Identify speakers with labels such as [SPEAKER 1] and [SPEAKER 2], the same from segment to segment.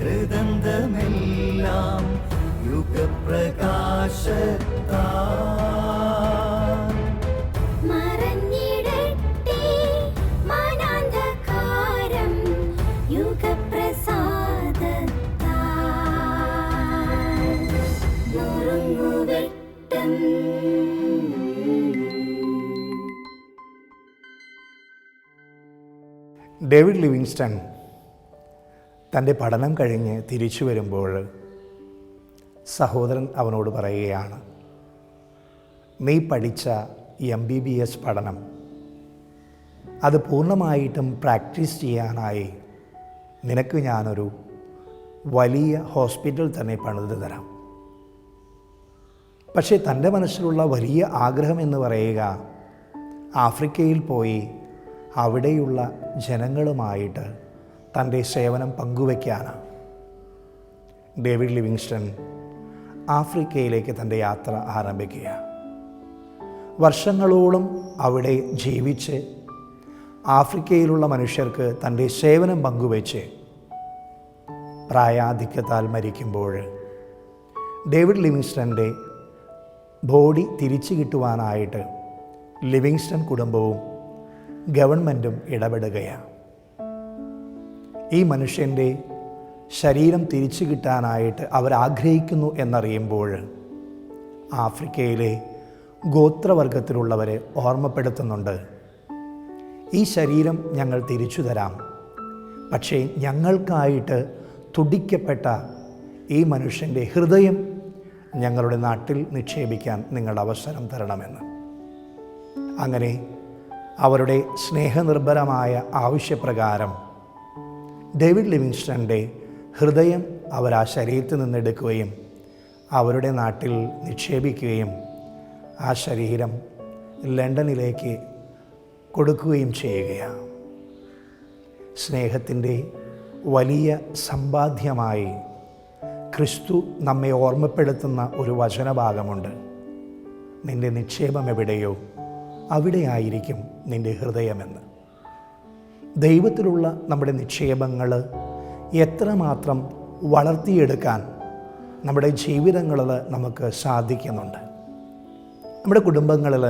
[SPEAKER 1] ഹൃദന്തമെല്ലാം യുഗപ്രകാശത്താ
[SPEAKER 2] David Livingstone തന്റെ പഠനം കഴിഞ്ഞ് തിരിച്ചു വരുമ്പോൾ സഹോദരൻ അവനോട് പറയുകയാണ് നീ പഠിച്ച എം ബി ബി എസ് പഠനം അത് പൂർണമായിട്ടും പ്രാക്ടീസ് ചെയ്യാനായി നിനക്ക് ഞാനൊരു വലിയ ഹോസ്പിറ്റൽ തന്നെ പണിത് തരാം. പക്ഷേ തന്റെ മനസ്സിലുള്ള വലിയ ആഗ്രഹം എന്ന് പറയുക ആഫ്രിക്കയിൽ പോയി അവിടെയുള്ള ജനങ്ങളുമായിട്ട് തന്റെ സേവനം പങ്കുവയ്ക്കാനാണ്. ഡേവിഡ് ലിവിങ്സ്റ്റൺ ആഫ്രിക്കയിലേക്ക് തന്റെ യാത്ര ആരംഭിക്കുക. വർഷങ്ങളോളം അവിടെ ജീവിച്ച് ആഫ്രിക്കയിലുള്ള മനുഷ്യർക്ക് തന്റെ സേവനം പങ്കുവച്ച് പ്രായാധിക്യത്താൽ മരിക്കുമ്പോൾ ഡേവിഡ് ലിവിങ്സ്റ്റന്റെ ബോഡി തിരിച്ചു കിട്ടുവാനായിട്ട് ലിവിങ്സ്റ്റൺ കുടുംബവും ഗവൺമെന്റും ഇടപെടുകയാണ്. ഈ മനുഷ്യന്റെ ശരീരം തിരിച്ചു കിട്ടാനായിട്ട് അവരാഗ്രഹിക്കുന്നു എന്നറിയുമ്പോൾ ആഫ്രിക്കയിലെ ഗോത്രവർഗത്തിലുള്ളവരെ ഓർമ്മപ്പെടുത്തുന്നുണ്ട്. ഈ ശരീരം ഞങ്ങൾ തിരിച്ചു തരാം. പക്ഷേ ഞങ്ങൾക്കായിട്ട് തുടിക്കപ്പെട്ട ഈ മനുഷ്യന്റെ ഹൃദയം ഞങ്ങളുടെ നാട്ടിൽ നിക്ഷേപിക്കാൻ നിങ്ങൾ അവസരം തരണമെന്ന്. അങ്ങനെ അവരുടെ സ്നേഹനിർഭരമായ ആവശ്യപ്രകാരം ഡേവിഡ് ലിവിങ്സ്റ്റണിന്റെ ഹൃദയം അവർ ആ ശരീരത്തിൽ നിന്നെടുക്കുകയും അവരുടെ നാട്ടിൽ നിക്ഷേപിക്കുകയും ആ ശരീരം ലണ്ടനിലേക്ക് കൊടുക്കുകയും ചെയ്യുകയാണ്. സ്നേഹത്തിന്റെ വലിയ സമ്പാദ്യമായി ക്രിസ്തു നമ്മെ ഓർമ്മപ്പെടുത്തുന്ന ഒരു വചനഭാഗമുണ്ട്. നിന്റെ നിക്ഷേപം എവിടെയോ അവിടെയായിരിക്കും നിന്റെ ഹൃദയമെന്ന്. ദൈവത്തിലുള്ള നമ്മുടെ നിക്ഷേപങ്ങൾ എത്രമാത്രം വളർത്തിയെടുക്കാൻ നമ്മുടെ ജീവിതങ്ങളിൽ നമുക്ക് സാധിക്കുന്നുണ്ട്. നമ്മുടെ കുടുംബങ്ങളിൽ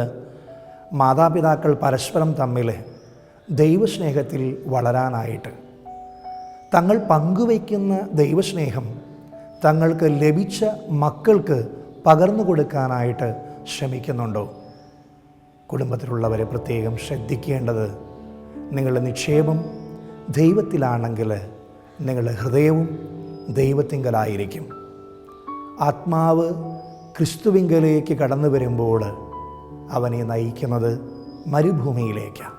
[SPEAKER 2] മാതാപിതാക്കൾ പരസ്പരം തമ്മിൽ ദൈവസ്നേഹത്തിൽ വളരാനായിട്ട് തങ്ങൾ പങ്കുവയ്ക്കുന്ന ദൈവസ്നേഹം തങ്ങൾക്ക് ലഭിച്ച മക്കൾക്ക് പകർന്നു കൊടുക്കാനായിട്ട് ശ്രമിക്കുന്നുണ്ടോ? കുടുംബത്തിലുള്ളവരെ പ്രത്യേകം ശ്രദ്ധിക്കേണ്ടത് നിങ്ങളുടെ നിക്ഷേപം ദൈവത്തിലാണെങ്കിൽ നിങ്ങളുടെ ഹൃദയവും ദൈവത്തിങ്കലായിരിക്കും. ആത്മാവ് ക്രിസ്തുവിങ്കലേക്ക് കടന്നു വരുമ്പോൾ അവനെ നയിക്കുന്നത് മരുഭൂമിയിലേക്കാണ്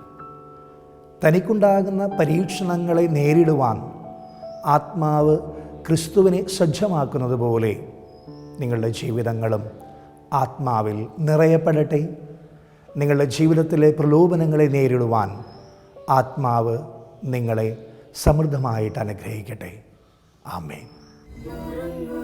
[SPEAKER 2] തനിക്കുണ്ടാകുന്ന പരീക്ഷണങ്ങളെ നേരിടുവാൻ ആത്മാവ് ക്രിസ്തുവിനെ സജ്ജമാക്കുന്നത് പോലെ നിങ്ങളുടെ ജീവിതങ്ങളും ആത്മാവിൽ നിറയപ്പെടട്ടെ. നിങ്ങളുടെ ജീവിതത്തിലെ പ്രലോഭനങ്ങളെ നേരിടുവാൻ ആത്മാവ് നിങ്ങളെ സമൃദ്ധമായിട്ട് അനുഗ്രഹിക്കട്ടെ.
[SPEAKER 3] നുറുങ്ങുവെട്ടം